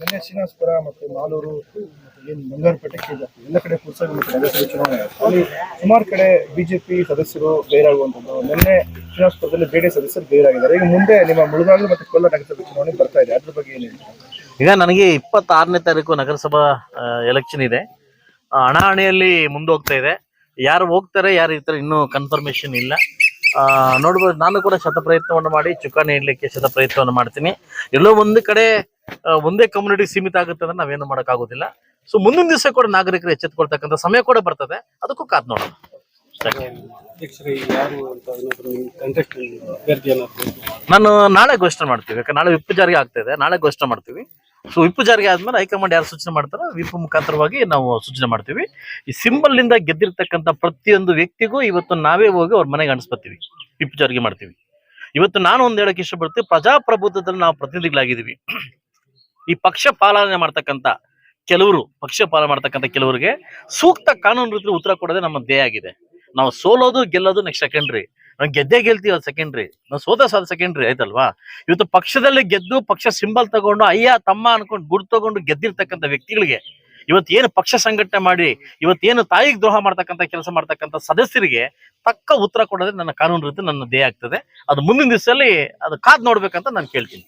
ನಿನ್ನೆ ಶ್ರೀನಿವಾಸಪುರ ಮತ್ತು ಮಾಲೂರು ಏನು ಬಂಗಾರಪೇಟೆ ಎಲ್ಲ ಕಡೆ ಪುರಸಭೆ ನಗರಸಭೆ ಚುನಾವಣೆ ಅಲ್ಲಿ ಸುಮಾರು ಕಡೆ ಬಿಜೆಪಿ ಸದಸ್ಯರು ಬೇರಾಗುವಂಥದ್ದು. ನಿನ್ನೆ ಶ್ರೀನಿವಾಸಪುರದಲ್ಲಿ ಬೇರೆ ಸದಸ್ಯರು ಬೇರಾಗಿದ್ದಾರೆ. ಈಗ ಮುಂದೆ ನಿಮ್ಮ ಮುಳುಗಾಗಲು ಮತ್ತು ಕೊಲ್ಲ ನಗರಸಭೆ ಚುನಾವಣೆ ಬರ್ತಾ ಇದೆ. ಅದ್ರ ಬಗ್ಗೆ ಏನು ಈಗ ನನಗೆ ಇಪ್ಪತ್ತಾರನೇ ತಾರೀಕು ನಗರಸಭಾ ಎಲೆಕ್ಷನ್ ಇದೆ. ಹಣಾಹಣಿಯಲ್ಲಿ ಮುಂದೋಗ್ತಾ ಇದೆ. ಯಾರು ಹೋಗ್ತಾರೆ, ಯಾರು ಇರ್ತಾರೆ ಇನ್ನೂ ಕನ್ಫರ್ಮೇಶನ್ ಇಲ್ಲ. ನೋಡ್ಬೋದು, ನಾನು ಕೂಡ ಶತ ಪ್ರಯತ್ನವನ್ನು ಮಾಡಿ ಚುಕ್ಕಾಣಿ ಇಡ್ಲಿಕ್ಕೆ ಶತ ಪ್ರಯತ್ನವನ್ನು ಮಾಡ್ತೀನಿ. ಎಲ್ಲೋ ಒಂದು ಕಡೆ ಒಂದೇ ಕಮ್ಯುನಿಟಿ ಸೀಮಿತ ಆಗುತ್ತೆ ಅಂದ್ರೆ ನಾವೇನು ಮಾಡೋಕ್ಕಾಗೋದಿಲ್ಲ. ಸೊ ಮುಂದಿನ ದಿವಸ ಕೂಡ ನಾಗರಿಕರು ಎಚ್ಚೆತ್ಕೊಳ್ತಕ್ಕಂಥ ಸಮಯ ಕೂಡ ಬರ್ತದೆ. ಅದಕ್ಕೂ ಕಾದ್ ನೋಡೋಣ. ನಾನು ನಾಳೆ ಘೋಷಣೆ ಮಾಡ್ತೀವಿ. ಯಾಕಂದ್ರೆ ನಾಳೆ ವಿಪ್ ಜಾರಿಗೆ ಆಗ್ತಾ ಇದೆ. ನಾಳೆ ಘೋಷಣೆ ಮಾಡ್ತೀವಿ. ಸೊ ವಿಪ್ ಜಾರಿಗೆ ಆದ್ಮೇಲೆ ಹೈಕಮಾಂಡ್ ಯಾರು ಸೂಚನೆ ಮಾಡ್ತಾರೋ ವಿಪ್ ಮುಖಾಂತರವಾಗಿ ನಾವು ಸೂಚನೆ ಮಾಡ್ತೀವಿ. ಈ ಸಿಂಬಲ್ನಿಂದ ಗೆದ್ದಿರ್ತಕ್ಕಂಥ ಪ್ರತಿಯೊಂದು ವ್ಯಕ್ತಿಗೂ ಇವತ್ತು ನಾವೇ ಹೋಗಿ ಅವ್ರ ಮನೆಗೆ ಅಣಿಸ್ಬತ್ತೀವಿ ವಿಪ್ ಜಾರಿಗೆ ಮಾಡ್ತೀವಿ. ಇವತ್ತು ನಾನು ಒಂದ್ ಹೇಳಕ್ ಇಷ್ಟಪಡ್ತೀವಿ ಪ್ರಜಾಪ್ರಭುತ್ವದಲ್ಲಿ ನಾವು ಪ್ರತಿನಿಧಿಗಳಾಗಿದ್ದೀವಿ. ಈ ಪಕ್ಷ ಪಾಲನೆ ಮಾಡ್ತಕ್ಕಂಥ ಕೆಲವರು, ಪಕ್ಷ ಪಾಲನೆ ಮಾಡ್ತಕ್ಕಂಥ ಕೆಲವರಿಗೆ ಸೂಕ್ತ ಕಾನೂನು ರೀತಿ ಉತ್ತರ ಕೊಡೋದೇ ನಮ್ಮ ದೇಹ ಆಗಿದೆ. ನಾವು ಸೋಲೋದು, ಗೆಲ್ಲೋದು ನೆಕ್ಸ್ಟ್ ಸೆಕೆಂಡ್ರಿ ನಾವು ಗೆದ್ದೇ ಗೆಲ್ತೀವಿ ಅದು ಸೆಕೆಂಡ್ರಿ ನಾವು ಸೋತ ಸಾಧ ಸೆಕೆಂಡ್ರಿ ಆಯ್ತಲ್ವಾ? ಇವತ್ತು ಪಕ್ಷದಲ್ಲಿ ಗೆದ್ದು ಪಕ್ಷ ಸಿಂಬಲ್ ತಗೊಂಡು ಅಯ್ಯ, ತಮ್ಮ ಅನ್ಕೊಂಡು ಗುಡ್ ತಗೊಂಡು ಗೆದ್ದಿರ್ತಕ್ಕಂಥ ವ್ಯಕ್ತಿಗಳಿಗೆ ಇವತ್ತು ಏನು ಪಕ್ಷ ಸಂಘಟನೆ ಮಾಡಿ ಇವತ್ತೇನು ತಾಯಿಗೆ ದ್ರೋಹ ಮಾಡ್ತಕ್ಕಂಥ ಕೆಲಸ ಮಾಡ್ತಕ್ಕಂಥ ಸದಸ್ಯರಿಗೆ ತಕ್ಕ ಉತ್ತರ ಕೊಡೋದೇ ನನ್ನ ಕಾನೂನು ರೀತಿ ನನ್ನ ಧ್ಯೇಯ ಆಗ್ತದೆ. ಅದು ಮುಂದಿನ ದಿವಸದಲ್ಲಿ ಅದು ಕಾದ್ ನೋಡ್ಬೇಕಂತ ನಾನು ಕೇಳ್ತೀನಿ.